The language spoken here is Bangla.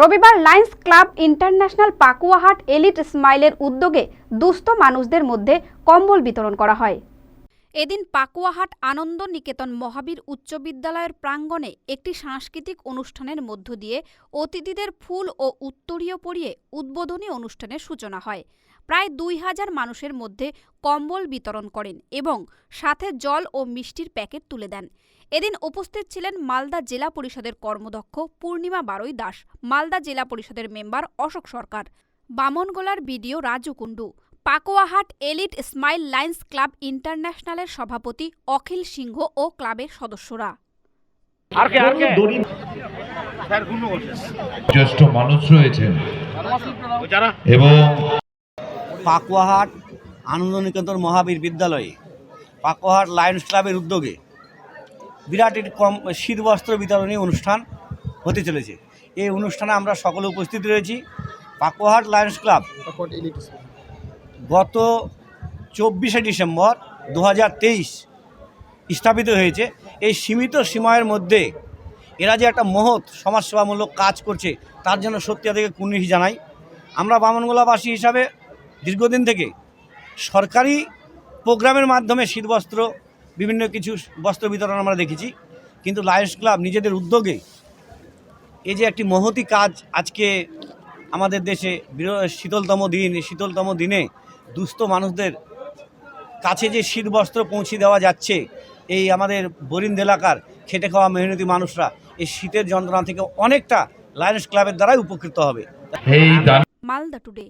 রবিবার Lions Club International Pakuahat elite স্মাইলের উদ্যোগে দুস্থ মানুষদের মধ্যে কম্বল বিতরণ করা হয়। এদিন পাকুয়াহাট আনন্দ নিকেতন মহাবীর উচ্চ বিদ্যালয়ের প্রাঙ্গণে একটি সাংস্কৃতিক অনুষ্ঠানের মধ্য দিয়ে অতিথিদের ফুল ও উত্তরীয় পরিয়ে উদ্বোধনী অনুষ্ঠানের সূচনা হয়। প্রায় দুই হাজার মানুষের মধ্যে কম্বল বিতরণ করেন এবং সাথে জল ও মিষ্টির প্যাকেট তুলে দেন। এদিন উপস্থিত ছিলেন মালদা জেলা পরিষদের কর্মদক্ষ পূর্ণিমা বারই দাস মালদা জেলা পরিষদের member Ashok Sarkar বামনগোলার BDO Raju Kundu Pakuahat elite smile lions club ইন্টারন্যাশনালের সভাপতি অখিল সিংহ ও ক্লাবের সদস্যরা। আর কে আর কে? জ্যেষ্ঠ মানুষ রয়েছেন। এবং পাকুয়াহাট আনন্দনিকেতন মহাবীর বিদ্যালয়ে। পাকুয়াহাট লায়ন্স ক্লাবের উদ্যোগে বিরাট একটি কম শীত বস্ত্র বিতরণী অনুষ্ঠান হতে চলেছে। এই অনুষ্ঠানে আমরা সকলে উপস্থিত রয়েছি। পাকুয়াহাট লায়ন্স ক্লাব গত চব্বিশে ডিসেম্বর দু হাজার তেইশ স্থাপিত হয়েছে। এই সীমিত সীমায়ের মধ্যে এরা যে একটা মহৎ সমাজসেবামূলক কাজ করছে তার জন্য সত্যি থেকে কুর্নিশ জানাই। আমরা বামনগোলাবাসী হিসাবে দীর্ঘদিন থেকে সরকারি প্রোগ্রামের মাধ্যমে শীতবস্ত্র বিভিন্ন কিছু বস্ত্র বিতরণ আমরা দেখেছি। কিন্তু লায়ন্স ক্লাব নিজেদের উদ্যোগে এই যে একটি মহতি কাজ আজকে আমাদের দেশে বির- শীতলতম দিন শীতলতম দিনে দুস্থ মানুষদের কাছে যে শীত বস্ত্র পৌঁছে দেওয়া যাচ্ছে এই আমাদের বরিন্দ এলাকার খেটে খাওয়া মেহনতি মানুষরা এই শীতের যন্ত্রণা থেকে অনেকটা লায়ন্স ক্লাবের দ্বারাই উপকৃত হবে। মালদা টুডে